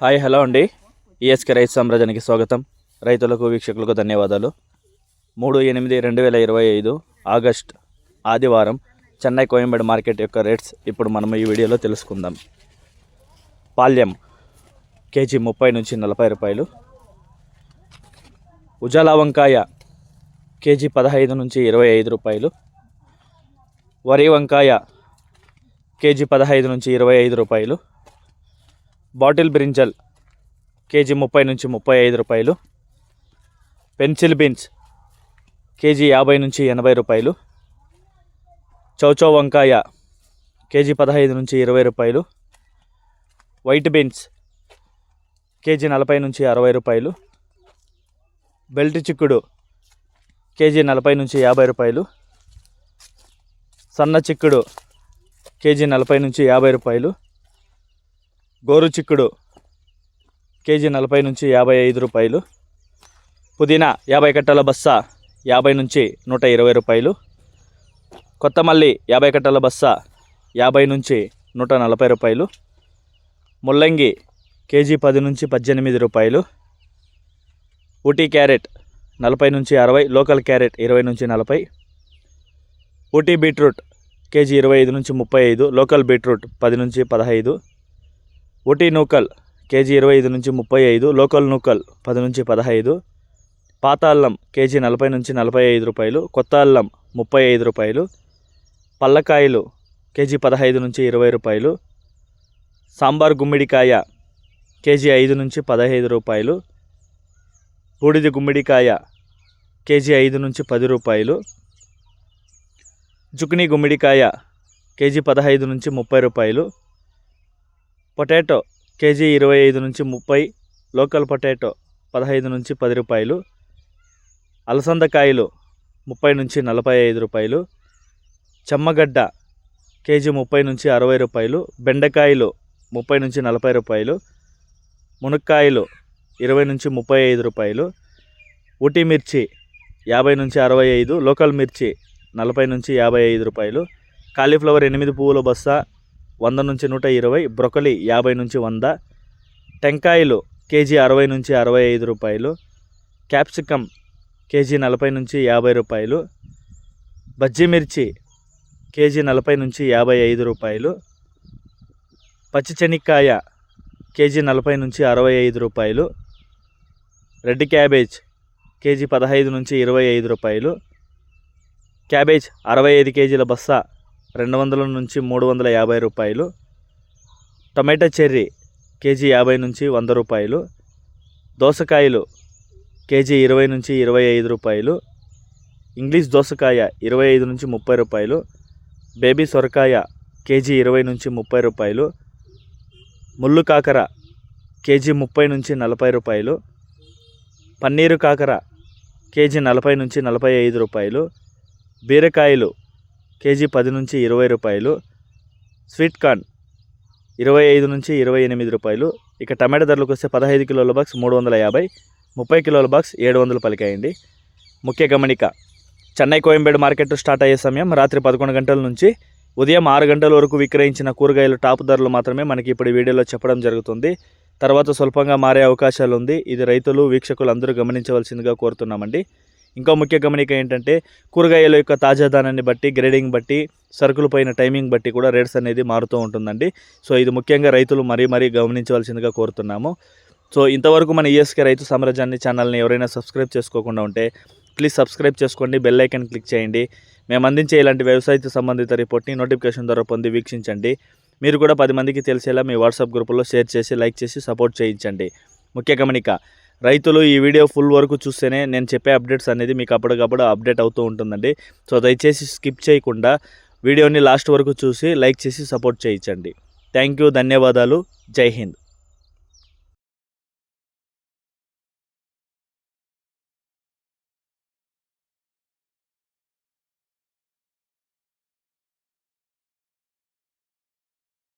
Hi hello అండి. ESK రైతు సామ్రాజ్యానికి స్వాగతం. రైతులకు వీక్షకులకు ధన్యవాదాలు. మూడు ఎనిమిది రెండు వేల ఇరవై ఐదు ఆగస్ట్ ఆదివారం చెన్నై కోయంబేడు మార్కెట్ యొక్క రేట్స్ ఇప్పుడు మనం ఈ వీడియోలో తెలుసుకుందాం. పాల్యం కేజీ ముప్పై నుంచి నలభై రూపాయలు. ఉజాలా వంకాయ కేజీ పదహైదు నుంచి ఇరవై ఐదు రూపాయలు. వరి వంకాయ కేజీ పదహైదు నుంచి ఇరవై ఐదు రూపాయలు. బాటిల్ బ్రింజల్ కేజీ ముప్పై నుంచి ముప్పై ఐదు రూపాయలు. పెన్సిల్ బీన్స్ కేజీ యాభై నుంచి ఎనభై రూపాయలు. చౌచౌ వంకాయ కేజీ పదహైదు నుంచి ఇరవై రూపాయలు. వైట్ బీన్స్ కేజీ నలభై నుంచి అరవై రూపాయలు. బెల్ట్ చిక్కుడు కేజీ నలభై నుంచి యాభై రూపాయలు. సన్న చిక్కుడు కేజీ నలభై నుంచి యాభై రూపాయలు. గోరు చిక్కుడు కేజీ నలభై నుంచి యాభై ఐదు రూపాయలు. పుదీనా యాభై కట్టల బస్స యాభై నుంచి నూట ఇరవై రూపాయలు. కొత్తమల్లి యాభై కట్టల బస్స యాభై నుంచి నూట నలభై రూపాయలు. ముల్లంగి కేజీ పది నుంచి పద్దెనిమిది రూపాయలు. ఊటీ క్యారెట్ నలభై నుంచి అరవై లోకల్ క్యారెట్ ఇరవై నుంచి నలభై. ఊటీ బీట్రూట్ కేజీ ఇరవై ఐదు నుంచి ముప్పై ఐదు లోకల్ బీట్రూట్ పది నుంచి పదహైదు. ఊటీ నూకల్ కేజీ ఇరవై ఐదు నుంచి ముప్పై ఐదు లోకల్ నూకల్ పది నుంచి పదహైదు పాత అల్లం కేజీ నలభై నుంచి నలభై ఐదు రూపాయలు కొత్త అల్లం ముప్పై ఐదు రూపాయలు పల్లకాయలు కేజీ పదహైదు నుంచి ఇరవై రూపాయలు సాంబార్ గుమ్మిడికాయ కేజీ ఐదు నుంచి పదహైదు రూపాయలు బూడిది గుమ్మిడికాయ కేజీ ఐదు నుంచి పది రూపాయలు జుక్ని గుమ్మిడికాయ కేజీ పదహైదు నుంచి ముప్పై రూపాయలు పొటాటో కేజీ ఇరవై ఐదు నుంచి ముప్పై లోకల్ పొటాటో పదహైదు నుంచి పది రూపాయలు అలసందకాయలు ముప్పై నుంచి నలభై ఐదు రూపాయలు చెమ్మగడ్డ కేజీ ముప్పై నుంచి అరవై రూపాయలు బెండకాయలు ముప్పై నుంచి నలభై రూపాయలు మునక్కాయలు ఇరవై నుంచి ముప్పై ఐదు రూపాయలు ఊటీ మిర్చి యాభై నుంచి అరవై ఐదు లోకల్ మిర్చి నలభై నుంచి యాభై ఐదు రూపాయలు కాలీఫ్లవర్ ఎనిమిది పువ్వుల బస్తా వంద నుంచి నూట ఇరవై బ్రొకలి యాభై నుంచి వంద టెంకాయలు కేజీ అరవై నుంచి అరవై ఐదు రూపాయలు క్యాప్సికమ్ కేజీ నలభై నుంచి యాభై రూపాయలు బజ్జీ మిర్చి కేజీ నలభై నుంచి యాభై ఐదు రూపాయలు పచ్చి చెనిక్కాయ కేజీ నలభై నుంచి అరవై ఐదు రూపాయలు రెడ్ క్యాబేజ్ కేజీ పదహైదు నుంచి ఇరవై ఐదు రూపాయలు క్యాబేజ్ అరవై ఐదు కేజీల బస్తా రెండు వందల నుంచి మూడు వందల యాభై రూపాయలు. టొమాటో చెర్రీ కేజీ యాభై నుంచి వంద రూపాయలు. దోసకాయలు కేజీ ఇరవై నుంచి ఇరవై ఐదు రూపాయలు. ఇంగ్లీష్ దోసకాయ ఇరవై ఐదు నుంచి ముప్పై రూపాయలు. బేబీ సొరకాయ కేజీ ఇరవై నుంచి ముప్పై రూపాయలు. ముళ్ళు కాకర కేజీ ముప్పై నుంచి నలభై రూపాయలు. పన్నీరు కాకర కేజీ నలభై నుంచి నలభై ఐదు రూపాయలు. బీరకాయలు కేజీ పది నుంచి ఇరవై రూపాయలు స్వీట్ కార్న్ ఇరవై ఐదు నుంచి ఇరవై ఎనిమిది రూపాయలు. ఇక టమాటా ధరలకు వస్తే పదహైదు కిలోల బాక్స్ మూడు వందల యాభై ముప్పై కిలోల బాక్స్ ఏడు వందలు పలికాయండి ముఖ్య గమనిక చెన్నై కోయంబేడు మార్కెట్ స్టార్ట్ అయ్యే సమయం రాత్రి పదకొండు గంటల నుంచి ఉదయం ఆరు గంటల వరకు విక్రయించిన కూరగాయలు టాప్ ధరలు మాత్రమే మనకి ఇప్పుడు వీడియోలో చెప్పడం జరుగుతుంది. తర్వాత స్వల్పంగా మారే అవకాశాలు ఉంది. ఇది రైతులు వీక్షకులు అందరూ గమనించవలసిందిగా కోరుతున్నామండి. ఇంకా ముఖ్య గమనిక ఏంటంటే కూరగాయల యొక్క తాజాదనాన్ని బట్టి గ్రేడింగ్ బట్టి సరుకులు పైన టైమింగ్ బట్టి కూడా రేట్స్ అనేది మారుతూ ఉంటుందండి. సో ఇది ముఖ్యంగా రైతులు మరీ మరీ గమనించవలసిందిగా కోరుతున్నాము. సో ఇంతవరకు మన ఈఎస్కే రైతు సామ్రాజ్యాన్ని ఛానల్ని ఎవరైనా సబ్స్క్రైబ్ చేసుకోకుండా ఉంటే ప్లీజ్ సబ్స్క్రైబ్ చేసుకోండి బెల్ ఐకన్ క్లిక్ చేయండి. మేము అందించే ఇలాంటి వ్యవసాయ సంబంధిత రిపోర్ట్ని నోటిఫికేషన్ ద్వారా పొంది వీక్షించండి. మీరు కూడా పది మందికి తెలిసేలా మీ వాట్సాప్ గ్రూపులో షేర్ చేసి లైక్ చేసి సపోర్ట్ చేయించండి. ముఖ్య గమనిక రైతులు ఈ వీడియో ఫుల్ వరకు చూస్తేనే నేను చెప్పే అప్డేట్స్ అనేది మీకు అప్పటికప్పుడు అప్డేట్ అవుతూ ఉంటుందండి. సో దయచేసి స్కిప్ చేయకుండా వీడియోని లాస్ట్ వరకు చూసి లైక్ చేసి సపోర్ట్ చేయించండి. థ్యాంక్ యూ ధన్యవాదాలు. జై హింద్.